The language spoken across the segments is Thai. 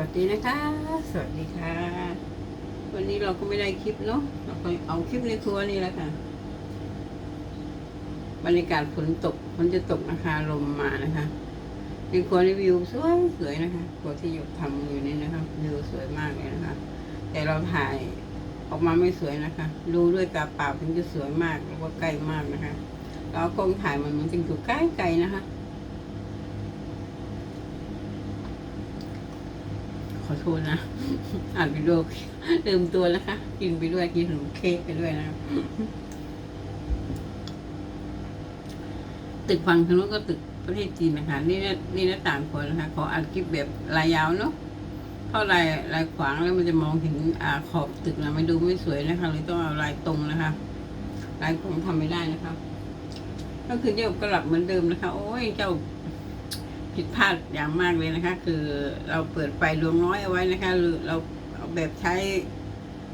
วัสดีนะคะ สวัสดีค่ะ วันนี้เราก็ไม่ได้คลิปเนาะเราก็เอาคลิปในครัวนี่แหละค่ะ บรรยากาศฝนตกมันจะตกนะคะลมมานะคะในครัวนี่วิวสวยสวยนะคะครัวที่อยู่ทำอยู่นี่นะคะวิวสวยมากเลยนะคะ แต่เราถ่ายออกมาไม่สวยนะคะดูด้วยตาเปล่าถึงจะสวยมากแล้วก็ใกล้มากนะคะเราเอากล้องถ่ายมันมันจึงอยู่ใกล้ไกลๆนะคะ ขอโทษนะอ่านไปด้วยลืมตัวนะคะกินไปด้วยกินขนมเค้กไปด้วยนะตึกฝั่งทางนู้นก็ตึกประเทศจีนนะคะนี่นี่หน้าต่างคนนะคะขออัดคลิปแบบรายยาวเนาะเพราะลายลายขวางแล้วมันจะมองเห็นอ่าขอบตึกนะไมันดูไม่สวยนะคะเลยต้องเอาลายตรงนะคะลายตรงทำไม่ได้นะคะก็คือเจ้าก็หลับเหมือนเดิมนะคะ โอ้ยเจ้า ผิดพลาดอย่างมากเลยนะคะ คือเราเปิดไฟดวงน้อยเอาไว้นะคะหรือเราเอาแบบใช้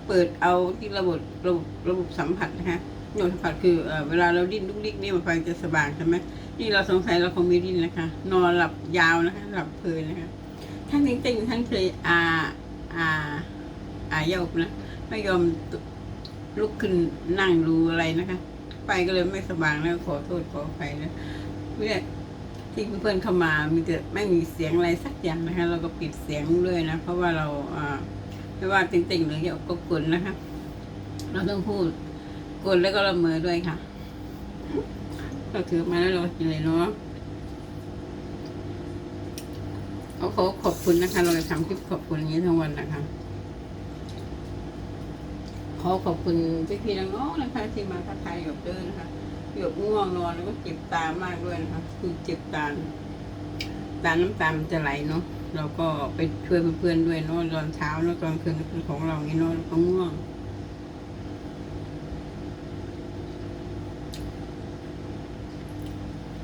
เปิดเอาที่ระบบระบบระบบสัมผัสนะคะระบบสัมผัสคือเอเวลาเราดิ้นลุกดิกนี่มันไฟจะสว่างใช่ไหมนี่เราสงสัยเราคงไม่ดิ้นนะคะ นอนหลับยาวนะคะ หลับเพลินนะคะท่านจริงท่านเคยอาอาอาเยาบนะไม่ยอมลุกขึ้นนั่งดูอะไรนะคะไฟก็เลยไม่สว่างแล้วขอโทษขออภัยนะเนี่ย ที่เพื่อนเข้ามามีแต่ไม่มีเสียงอะไรสักอย่างนะคะ เราก็ปิดเสียงด้วยนะ เพราะว่าเราไม่ว่าติ่งๆหรือเกี่ยวกับกลนะคะ เราต้องพูดกลแล้วก็ละเมอด้วยค่ะก็ถือมาแล้วเรากินเลยเนาะเอาขอขอบคุณนะคะ เราจะทำคลิปขอบคุณอย่างนี้ทั้งวันนะคะขอขอบคุณพี่ๆน้องๆนะคะ ที่มาทักทายหยกเดินนะคะ หยกง่วงนอนแล้วก็เจ็บตามากด้วยนะคะคือเจ็บตาตาน้ำตามันจะไหลเนาะเราก็ไปช่วยเพื่อนๆด้วยเนาะตอนเช้าเนาะตอนคืนเป็นของเราอย่างนี้เนาะก็ง่วง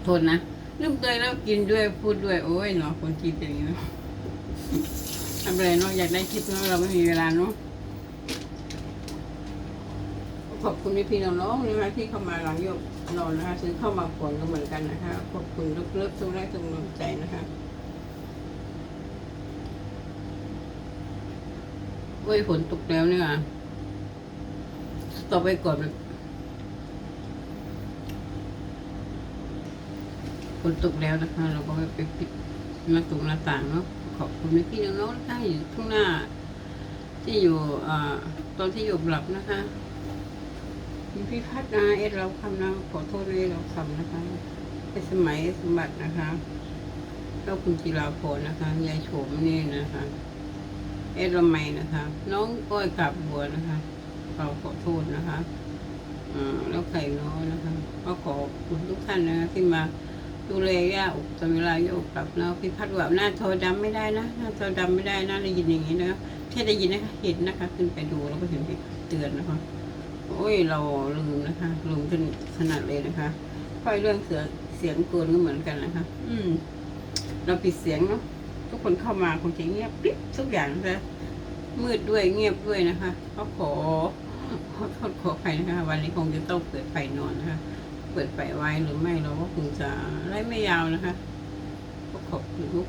โทษนะลืมเตยแล้วกินด้วยพูดด้วยโอ้ยเนาะคนกินเป็นอย่างนี้เนาะทำอะไรเนาะอยากได้คลิปเนาะเราไม่มีเวลาเนาะ ขอบคุณพี่น้องๆนะคะที่เข้ามาหลังยกนอนนะคะซื้อเข้ามาผลก็เหมือนกันนะคะขอบคุณเลิฟๆทุกแรกทุกกำลังใจนะคะโอ้ยฝนตกแล้วเนี่ยต่อไปก่อนฝนตกแล้วนะคะ เราก็ไปปิดหน้าตรงหน้าต่างเนาะขอบคุณพี่น้องๆนะคะอยู่ข้างหน้า ที่อยู่อ่าตอนที่อยู่หลับนะคะ คุณพี่พัฒนาเอสเราคำนะขอโทษด้วยเราคำนะคะเป็นสมัยสมบัตินะคะก็คุณจิราพรนะคะยายโฉมนี่นะคะ เอสละไมนะคะ น้องก้อยกลับหัวนะคะ เราขอโทษนะคะอ่าแล้วไข่น้อยนะคะก็ขอบคุณทุกท่านนะคะที่มาดูแลย่าอกตอนเวลาย่าอกกลับแล้วพี่พัดว่าหน้าโทรดำไม่ได้นะหน้าโทรดำไม่ได้นะได้ยินอย่างนี้นะแค่ได้ยินนะคะเห็นนะคะ ขึ้นไปดูแล้วก็เห็นเตือนนะคะ โอ้ยเราลืมนะคะลืมจนขนาดเลยนะคะเพราะเรื่องเสียงเสียงกลก็เหมือนกันนะคะ อืม เราปิดเสียงเนาะทุกคนเข้ามาคงจะเงียบปิ๊บทุกอย่างนะมืดด้วยเงียบด้วยนะคะก็ขอขอโทษขออภัยนะคะ วันนี้คงจะต้องเปิดไฟนอนนะคะ เปิดไฟไว้หรือไม่เราก็คงจะไล่ไม่ยาวนะคะก็ขอบคุณทุก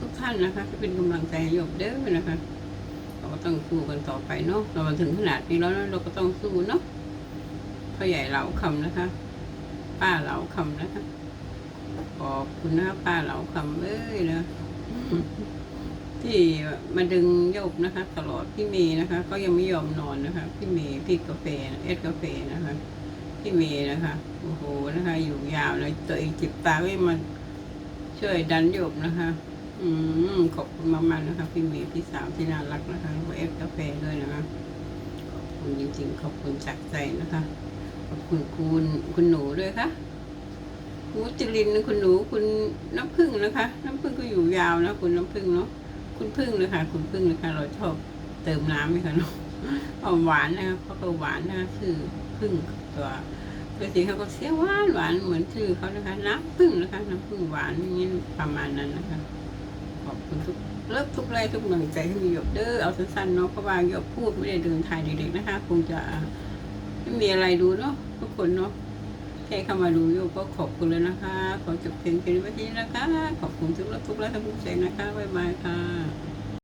ทุกท่านนะคะที่เป็นกำลังใจให้ยบเด้อนะคะ เราก็ต้องสู้กันต่อไปเนาะเรามาถึงขนาดนี้แล้วเราก็ต้องสู้เนาะพ่อใหญ่เหลาคำนะคะ ป้าเหลาคำนะคะขอบคุณนะป้าเหลาคำเอ้ยนะที่มาดึงโยกนะคะ ตลอดพี่เมย์นะคะ ก็ยังไม่ยอมนอนนะคะ พี่เมย์พี่กาแฟเอสกาแฟนะคะ พี่เมย์นะคะโอ้โหนะคะ อยู่ยาวเลยตัวเองจิบตาไม่มาช่วยดันโยกนะคะ อืมขอบคุณมากๆนะคะพี่เมย์พี่สาวที่น่ารักนะคะแล้วก็เอฟกาแฟด้วยนะคะขอบคุณจริงๆ ขอบคุณจากใจนะคะ ขอบคุณคุณคุณหนูด้วยค่ะคุณวัจรินคุณหนูคุณน้ำผึ้งนะคะ น้ำผึ้งก็อยู่ยาวนะคุณน้ำผึ้งเนาะคุณพึ่งเลยค่ะ คุณพึ่งเลยค่ะเราชอบเติมน้ำให้เขาเนาะเอาหวานนะคะเพราะเขาหวานนะคะชื่อพึ่งตัวตัวจริงเขาก็เสียหวานหวานเหมือนชื่อเขานะคะน้ำผึ้งนะคะน้ำผึ้งหวานอย่างนี้ประมาณนั้นนะคะ ขอบคุณทุกเลิกทุกไลทุกหน่วยใจที่มีหยกเด้อเอาสั้นๆเนาะเพราะว่าหยกพูดไม่ได้เดินทายเด็กๆนะคะ คงจะไม่มีอะไรดูเนาะทุกคนเนาะแค่เข้ามาดูโยกก็ขอบคุณเลยนะคะ ขอจบเพลงแค่นี้ไว้ที่นี้นะคะ ขอบคุณทุกไลค์ทุกไลค์ทุกใจนะคะบ๊ายบายค่ะ